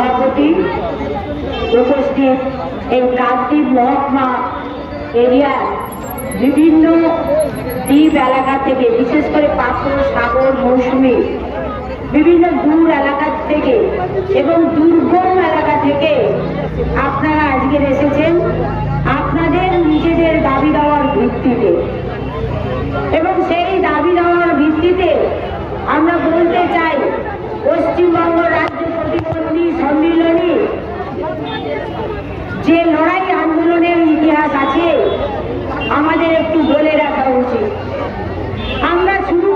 সভাপতি উপস্থিত এই কান্তি মহকুমা এরিয়ার বিভিন্ন দ্বীপ এলাকা থেকে, বিশেষ করে পাথর, সাগর, মৌসুমি, বিভিন্ন দূর এলাকা থেকে এবং দুর্গম এলাকা থেকে আপনারা আজকে এসেছেন। আপনাদের নিজেদের দাবি দেওয়ার ভিত্তিতে এবং সেই দাবি দেওয়ার ভিত্তিতে আমরা বলতে চাই, পশ্চিমবঙ্গ রাজ্য যে লড়াই আন্দোলনের ইতিহাস আছে আমাদের একটু বলে রাখা উচিত। আমরা শুরু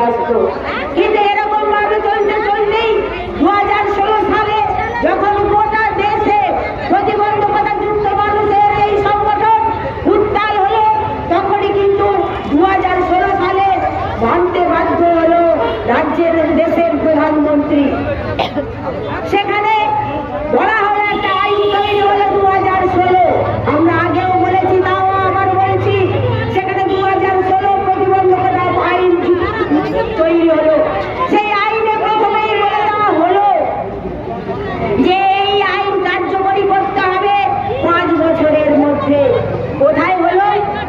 Brasil.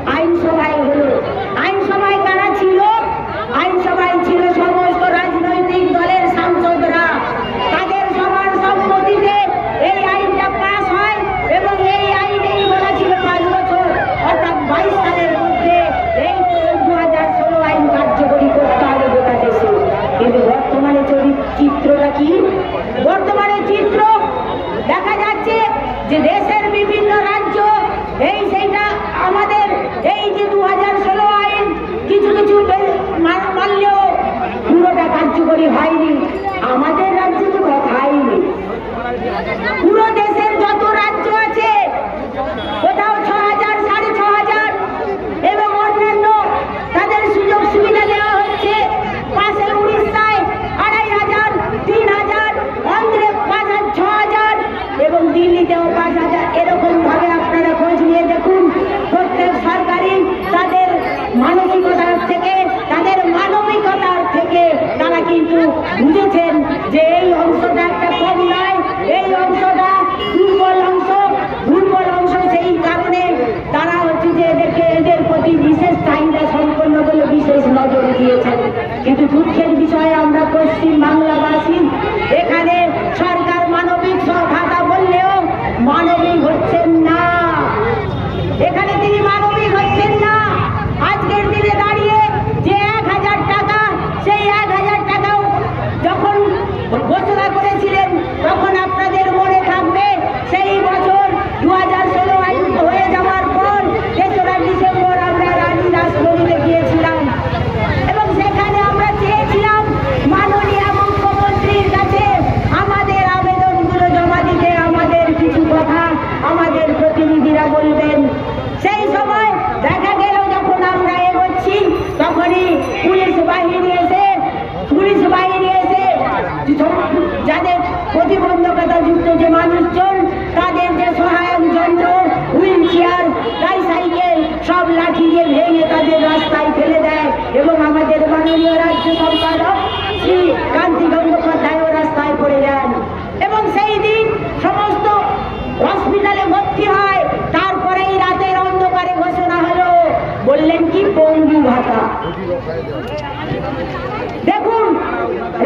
I স্বাধীন বাংলা লাঠিয়ে ভেঙে তাদের রাস্তায় ফেলে দেয় এবং আমাদের মাননীয় রাজ্য সম্পাদক শ্রী কান্তি গঙ্গোপাধ্যায়ও রাস্তায় পড়ে যান। এবং সেই দিন সমস্ত হসপিটালে ভর্তি হয়। তারপরেই রাতের অন্ধকারে ঘোষণা হলো, বললেন কি, পঙ্গু ভাতা। দেখুন,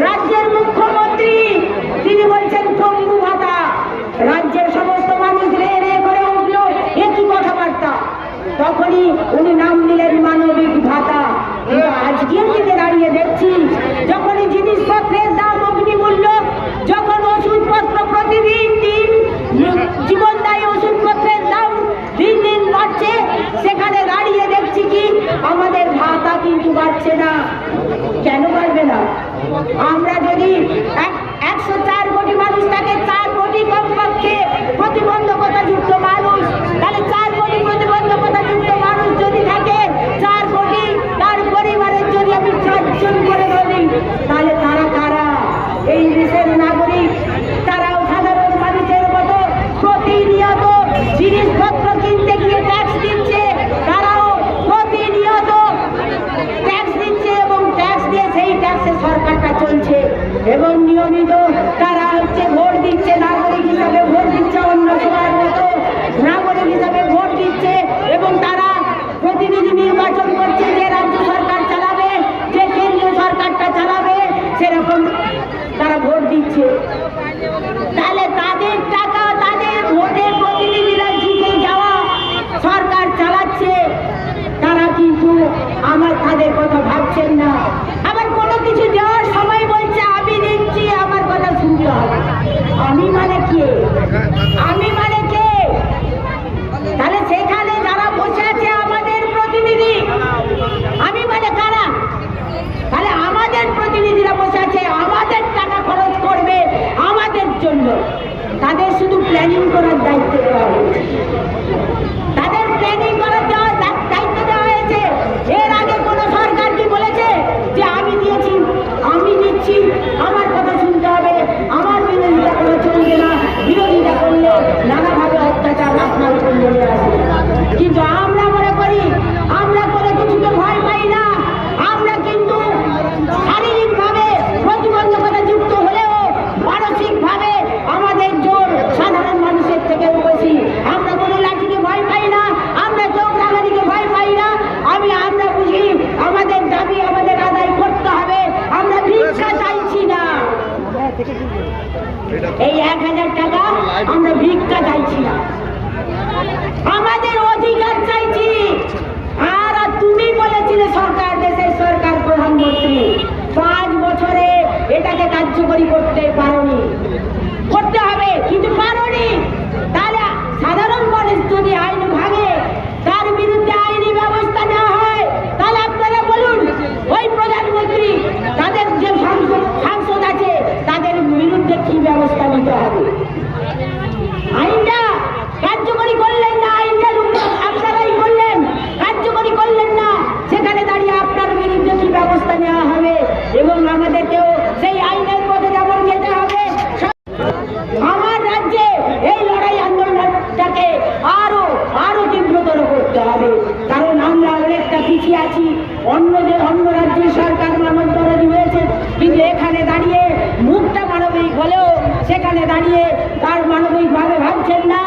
রাজ্যের তখনই উনি নাম দিলেন মানবিক ভাতা। কিন্তু আজকের দিকে দাঁড়িয়ে দেখছি, যখনই জিনিসপত্রের দাম অগ্নি মূল্য যখন ওষুধপত্র প্রতিদিন দিন, জীবনদায়ী ওষুধপত্রের দাম দিন দিন বাড়ছে, সেখানে দাঁড়িয়ে দেখছি কি, আমাদের ভাতা কিন্তু বাড়ছে না। কেন বাড়বে না? আমরা যদি একশো চার দাঁড়িয়ে তার মানবিকভাবে ভাবছেন না।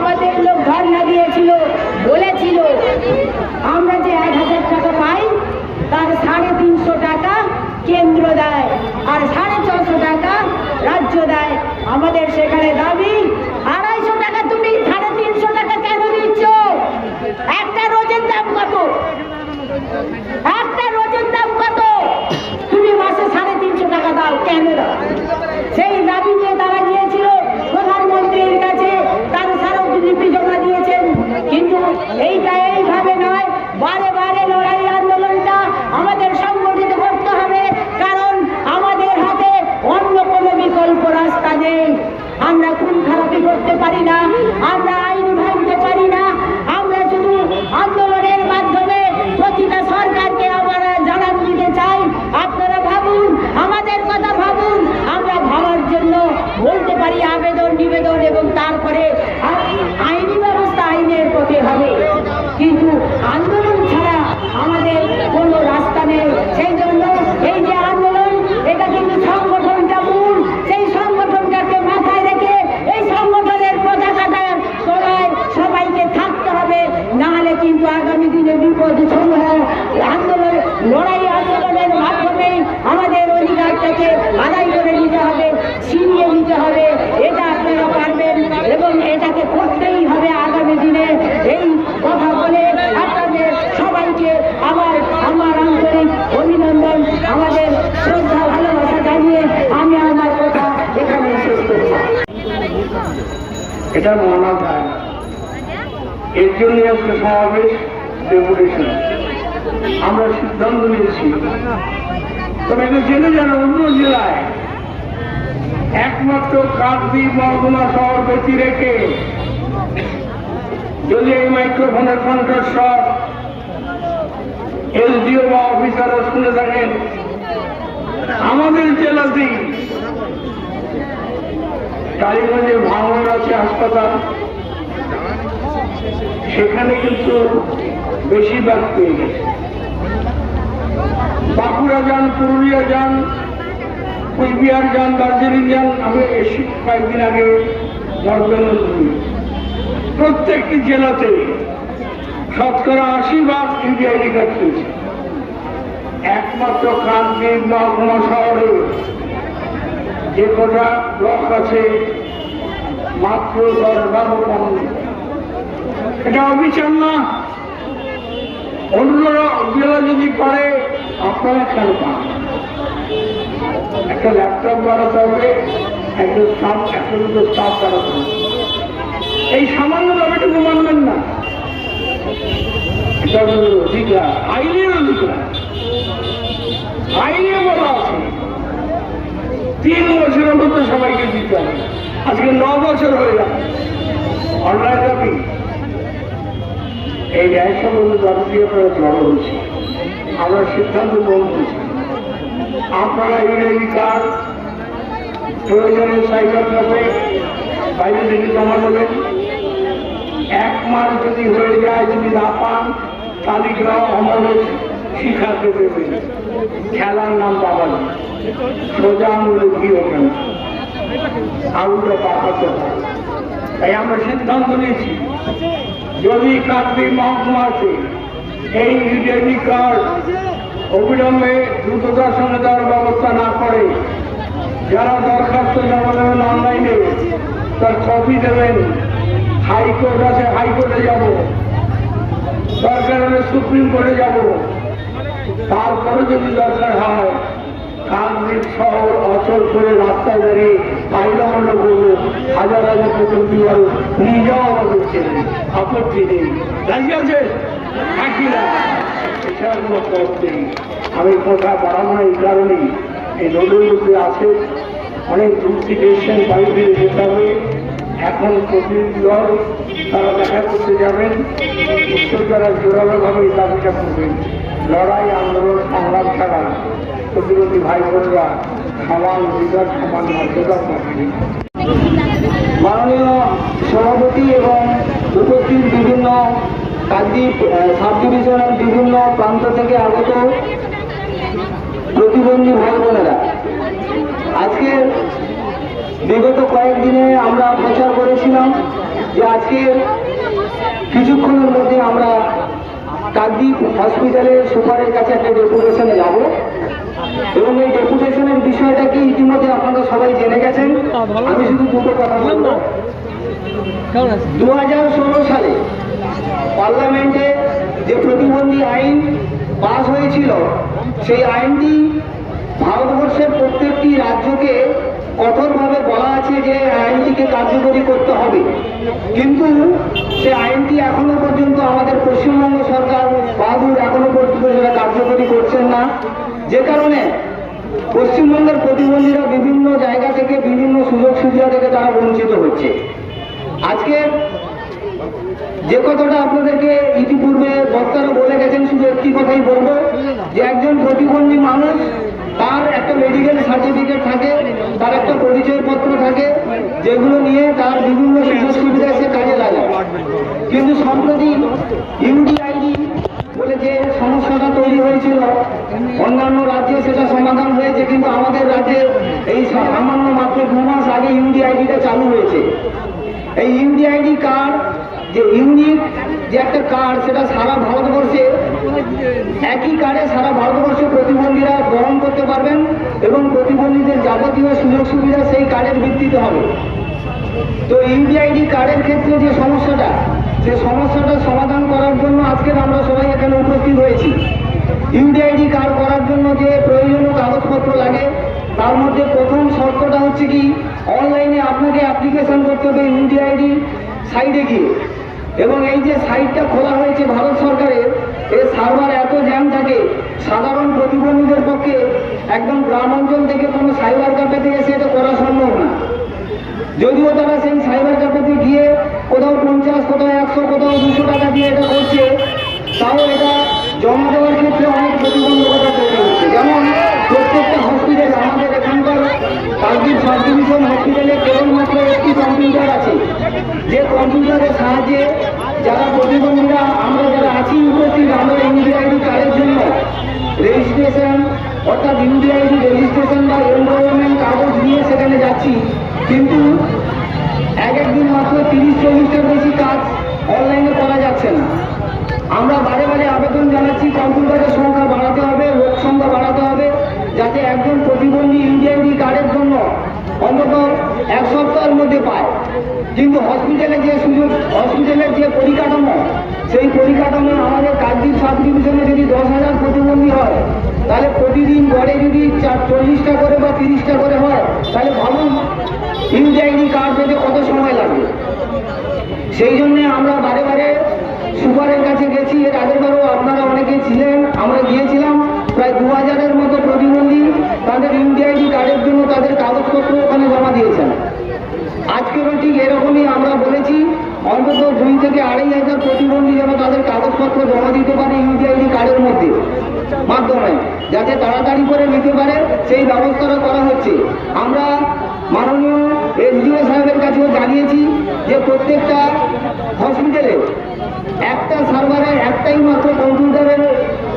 আমাদের লোক ধর্ণা দিয়েছিল বলেছিল, আমরা যে এক হাজার টাকা পাই, তার সাড়ে তিনশো টাকা কেন্দ্র দেয়, আর সাড়ে ছশো টাকা রাজ্য দেয়। আমাদের সেখানে দাবি, আড়াইশো টাকা তুমি সাড়ে তিনশো টাকা কেন দিচ্ছ? একটা রোজের দাম কত? একটা রোজের দাম কত? তুমি মাসে সাড়ে তিনশো টাকা দাও, কেন দাও? সেই দাবি নিয়ে তারা গিয়েছিল প্রধানমন্ত্রীর কাছে তার স্মারকলিপি জমা দিয়েছেন কিন্তু এইটা এইভাবে নয় বারে বারে লড়াই আন্দোলনটা আমাদের সংগঠিত করতে হবে কারণ আমাদের হাতে অন্য কোনো বিকল্প রাস্তা নেই আমরা খুন খারাপি করতে পারি না, আমরা আইন ভাঙতে পারি না, আমরা শুধু আন্দোলনের মাধ্যমে প্রতিটা সরকারকে আমরা জানান দিতে চাই। আপনারা ভাবুন, আমাদের কথা ভাবুন, আমরা ভাবার জন্য বলতে পারি আবেদন নিবেদন এবং তারপরে আ- আইনি ব্যবস্থা আইনের পথে হবে কিন্তু আন্দোলন ছাড়া আমাদের কোনো রাস্তা নেই সেই জন্য এই যে আন্দোলন এটা কিন্তু সংগঠনটা মূল সেই সংগঠনটাকে মাথায় রেখে এই সংগঠনের পতাকাটার তলায় সবাইকে থাকতে হবে নাহলে কিন্তু আগামী দিনে বিপদ সমূহ আন্দোলন লড়াই আন্দোলনের মাধ্যমেই আমাদের অধিকারটাকে আদায় করে নিতে হবে, ছিনিয়ে নিতে হবে, এটা আপনারা পারবেন এবং এটাকে করতেই হবে আগামী দিনে। এই কথা বলে আপনাদের সবাইকে আমার আমার আন্তরিক অভিনন্দন, আমাদের শ্রদ্ধা, ভালোবাসা জানিয়ে আমি আমার কথা এখানে শেষ করছি। এটা মানা যায় না এর জন্য আজকে সমাবেশ আমরা সিদ্ধান্ত নিয়েছি তবে এটা জেনে যেন, অন্য জেলায়। একমাত্র কাকদ্বীপ মহকুমা শহর ব্যতি রেখে যদি এই মাইক্রোফোনের কণ্ঠস্বর এসডিও বা অফিসাররা শুনে থাকেন, আমাদের জেলাতেই কালীগঞ্জে ভাঙন আছে হাসপাতাল। সেখানে কিন্তু বেশিরভাগ পেয়ে গেছে। বাঁকুড়া যান, পুরুলিয়া যান, কুচবিহার যান, দার্জিলিং যান, আমি এসে কয়েকদিন আগে প্রত্যেকটি জেলাতে শতকরা আশি ভাগ ইউডিআইডি কার্ড পেয়েছে একমাত্র কান্তির মহকুমা শহরে যে কটা ব্লক আছে, মাত্র দশ বারো এটা অবিচার না। অন্য জেলা যদি পারে আপনারা কেন পান একটা ল্যাপটপ বাড়াতে হবে, একটা স্টাফ একটা দুটো স্টাফ বাড়াতে হবে। এই সামান্য দাবিটুকু মানবেন না। এটা আছে। তিন বছরের সবাইকে দিতে হবে। আজকে ন বছর এই ন্যায় সম্বন্ধে দাবি দিয়ে জড়ো হয়েছে আমরা সিদ্ধান্ত করছি আপনারা ইউনিয়ন কার্ড প্রয়োজনে সাইবার ক্যাফে বাইরে থেকে জমা দেবেন। এক মাস যদি হয়ে যায়, যদি না পান তালিকা অমরের শিখাতে দেবেন খেলার নাম বাবা সোজা আঙুলে কি ওঠেন আঙুলটা পাকাতে হয় তাই আমরা সিদ্ধান্ত নিয়েছি, যদি কাকদ্বীপ মহকুমাতে এই ইউডিআইডি কার্ড অবিলম্বে দ্রুততার সঙ্গে দেওয়ার ব্যবস্থা না করে, যারা দরখাস্ত জমা দেবেন অনলাইনে, তার কপি দেবেন। হাইকোর্ট আছে, হাইকোর্টে যাব। দরকার হলে সুপ্রিম কোর্টে যাব। তারপরে যদি দরকার হয়, কাকদ্বীপ শহর অচল করে রাস্তায় দাঁড়িয়ে পাইলামণ্ড করব হাজার হাজার নিয়ে যাওয়া আমাদের ছেলে আপত্তি নেই। রাজি আছে আমি কথা বাড়াবো না এই কারণেই। এই রোডের মধ্যে আছে অনেক দূর থেকে এসছেন বাড়ি যেতে হবে এখন প্রতিনিধি দল তারা দেখা করতে যাবেন। উত্তর তারা জোরালোভাবে এই দাবিটা করবেন। লড়াই আন্দোলন, সংগ্রাম ছাড়া প্রতিরোধী ভাই বোনরা সমান অধিকার, সমান মর্যাদা পাবেন। মাননীয় সভাপতি এবং উপস্থিত বিভিন্ন কাজদ্বীপ সাব ডিভিশনের বিভিন্ন প্রান্ত থেকে আগত প্রতিবন্ধী ভাই বোনেরা আজকে বিগত কয়েকদিনে আমরা প্রচার করেছিলাম যে আজকে কিছুক্ষণের মধ্যে আমরা কাকদ্বীপ হসপিটালের সুপারের কাছে একটা ডেপুটেশনে যাব। এবং এই ডেপুটেশনের বিষয়টা কি ইতিমধ্যে আপনারা সবাই জেনে গেছেন? আমি শুধু দুটো কথা বলব। দু হাজার ষোলো সালে পার্লামেন্টে যে প্রতিবন্ধী আইন পাস হয়েছিল, সেই আইনটি ভারতবর্ষের প্রত্যেকটি রাজ্যকে কঠোরভাবে বলা আছে যে আইনটিকে কার্যকরী করতে হবে। কিন্তু সে আইনটি এখনও পর্যন্ত আমাদের পশ্চিমবঙ্গ সরকার বাহাদুর এখনও পর্যন্ত সেটা কার্যকরী করছেন না। যে কারণে পশ্চিমবঙ্গের প্রতিবন্ধীরা বিভিন্ন জায়গা থেকে বিভিন্ন সুযোগ সুবিধা থেকে তারা বঞ্চিত হচ্ছে। আজকে যে কথাটা আপনাদেরকে ইতিপূর্বে বক্তারা বলে গেছেন, শুধু একটি কথাই বলব, যে একজন প্রতিবন্ধী মানুষ, তার একটা মেডিকেল সার্টিফিকেট থাকে, তার একটা পরিচয়পত্র থাকে, যেগুলো নিয়ে তার বিভিন্ন সুযোগ সুবিধা সে কাজে লাগে কিন্তু সম্প্রতি ইউডিআইডি বলে যে সমস্যাটা তৈরি হয়েছিল, অন্যান্য রাজ্যে সেটা সমাধান হয়েছে, কিন্তু আমাদের রাজ্যে এই সামান্য মাত্র দু মাস আগে ইউডিআইডিটা চালু হয়েছে। এই ইউডিআইডি কার্ড যে ইউনিক যে একটা কার্ড সেটা সারা ভারতবর্ষে, একই কার্ডে সারা ভারতবর্ষে প্রতিবন্ধীরা গ্রহণ করতে পারবেন এবং প্রতিবন্ধীদের যাবতীয় সুযোগ সুবিধা সেই কার্ডের ভিত্তিতে হবে। তো ইউডিআইডি কার্ডের ক্ষেত্রে যে সমস্যাটা, সে সমস্যাটা সমাধান করার জন্য আজকের আমরা সবাই এখানে উপস্থিত হয়েছি। ইউডিআইডি কার্ড করার জন্য যে প্রয়োজনীয় কাগজপত্র লাগে, তার মধ্যে প্রথম শর্তটা হচ্ছে কি অনলাইনে আপনাকে অ্যাপ্লিকেশন করতে হবে ইউডিআইডি সাইটে গিয়ে। এবং এই যে সাইটটা খোলা হয়েছে ভারত সরকারের, এর সার্ভার এত জ্যাম থাকে, সাধারণ প্রতিবন্ধীদের পক্ষে একদম গ্রাম অঞ্চল থেকে কোনো সাইবার ক্যাফেতে এসে এটা করা সম্ভব না। যদিও তারা সেই সাইবার ক্যাফেতে গিয়ে কোথাও পঞ্চাশ, কোথাও একশো, কোথাও দুশো টাকা দিয়ে এটা করছে, তাও এটা জমা দেওয়ার ক্ষেত্রে অনেক প্রতিবন্ধকতা তৈরি হচ্ছে। যেমন হসপিটাল আমাদের এখানকার কালদ্বীপ সাব ডিভিশন হসপিটালে কেবলমাত্র একটি কম্পিউটার আছে। যে কম্পিউটারের সাহায্যে যারা প্রতিবন্ধীরা, আমরা যারা আছি উপস্থিত, আমরা ইউডিআইডি কার্ডের জন্য রেজিস্ট্রেশন অর্থাৎ ইউডিআইডি রেজিস্ট্রেশন বা এনরোলমেন্ট কাগজ নিয়ে সেখানে যাচ্ছি। কিন্তু এক একদিন মাত্র তিরিশ চল্লিশটার বেশি কাজ অনলাইনে করা যাচ্ছে না। আমরা বারে বারে আবেদন জানাচ্ছি কম্পিউটারের সংখ্যা বাড়াতে হবে লোক সংখ্যা বাড়াতে হবে যাতে একজন প্রতিবন্ধী ইউডিআইডি কার্ডের জন্য অন্তত এক সপ্তাহের মধ্যে পায় কিন্তু হসপিটালে যে সুযোগ হসপিটালের যে পরিকাঠামো, সেই পরিকাঠামো আমাদের কাকদ্বীপ সাব ডিভিশনে যদি দশ হাজার প্রতিবন্ধী হয়, তাহলে প্রতিদিন গড়ে যদি চার, চল্লিশটা করে বা তিরিশটা করে হয়, তাহলে ভাবুন ইউডিআইডি কার্ড পেতে কত সময় লাগবে? সেই জন্যে আমরা বারে বারে সুপারের কাছে গেছি, এর আগের বারও আপনারা অনেকে ছিলেন, আমরা গিয়েছিলাম, প্রায় দু হাজারের মতো প্রতিবন্ধী তাদের ইউডিআইডি কার্ডের জন্য তাদের কাগজপত্র ওখানে জমা দিয়েছেন আজকেরও ঠিক এরকমই আমরা বলেছি অন্তত দুই থেকে আড়াই হাজার প্রতিবন্ধী যেন তাদের কাগজপত্র জমা দিতে পারে ইউডিআইডি কার্ডের মধ্যে মাধ্যমে, যাতে তাড়াতাড়ি করে নিতে পারে সেই ব্যবস্থাটা করা হচ্ছে। আমরা মাননীয় এসডিও সাহেবের কাছেও জানিয়েছি যে প্রত্যেকটা হসপিটালে একটা সার্ভারে একটাই মাত্র কম্পিউটারের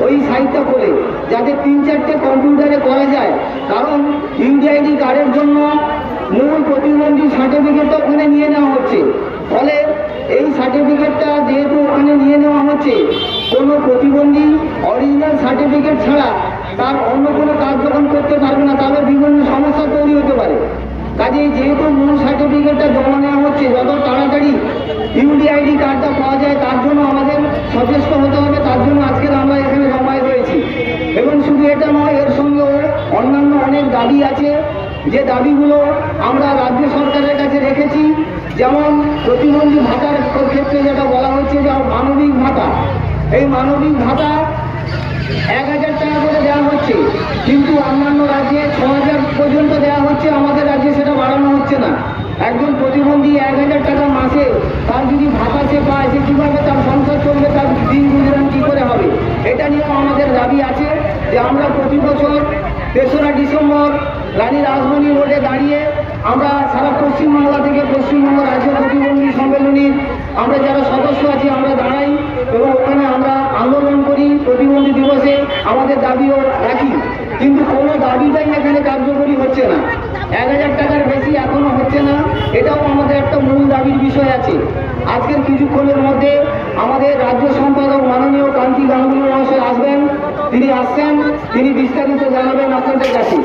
ওই সাইটটা করে যাতে তিন চারটে কম্পিউটারে করা যায়। কারণ ইউডিআইডি কার্ডের জন্য মূল প্রতিবন্ধী সার্টিফিকেটটা ওখানে নিয়ে নেওয়া হচ্ছে। ফলে এই সার্টিফিকেটটা যেহেতু ওখানে নিয়ে নেওয়া হচ্ছে, কোনো প্রতিবন্ধী অরিজিনাল সার্টিফিকেট ছাড়া তার অন্য কোনো কাজ যখন করতে পারবে না, তাহলে বিভিন্ন সমস্যা তৈরি হতে পারে। কাজেই যেহেতু মূল সার্টিফিকেটটা জমা নেওয়া হচ্ছে, যত তাড়াতাড়ি ইউডিআইডি কার্ডটা পাওয়া যায়, তার জন্য আমাদের সচেষ্ট হতে হবে, তার জন্য আজকে আমরা এখানে জমায়েত হয়েছি। এবং শুধু এটা নয়, এর সঙ্গে অন্যান্য অনেক দাবি আছে, যে দাবিগুলো আমরা রাজ্য সরকারের কাছে রেখেছি যেমন প্রতিবন্ধী ভাতার ক্ষেত্রে যেটা বলা হচ্ছে যে মানবিক ভাতা, এই মানবিক ভাতা এক হাজার টাকা করে দেওয়া হচ্ছে, কিন্তু অন্যান্য রাজ্যে ছ হাজার পর্যন্ত দেওয়া হচ্ছে, আমাদের রাজ্যে সেটা বাড়ানো হচ্ছে না। একজন প্রতিবন্ধী এক হাজার টাকা মাসে তার যদি ভাতা সে পায়, সে কীভাবে তার সংসার চলবে, তার দিন গুজরান কী করে হবে? এটা নিয়েও আমাদের দাবি আছে যে আমরা প্রতি বছর তেসরা ডিসেম্বর রানী রাজমণি রোডে দাঁড়িয়ে আমরা সারা পশ্চিমবাংলা থেকে পশ্চিমবঙ্গ রাজ্য প্রতিবন্ধী সম্মেলনীর আমরা যারা সদস্য আছি, আমরা দাঁড়াই এবং ওখানে আমরা আন্দোলন করি, প্রতিবন্ধী দিবসে আমাদের দাবিও রাখি কিন্তু কোনো দাবিটাই এখানে কার্যকরী হচ্ছে না। এক হাজার টাকার বেশি এখনও হচ্ছে না, এটাও আমাদের একটা মূল দাবির বিষয় আছে। আজকের কিছুক্ষণের মধ্যে আমাদের রাজ্য সম্পাদক মাননীয় কান্তি গাঙ্গুলি মহাশয় আসবেন, তিনি আসছেন, তিনি বিস্তারিত জানাবেন আপনাদের কাছে।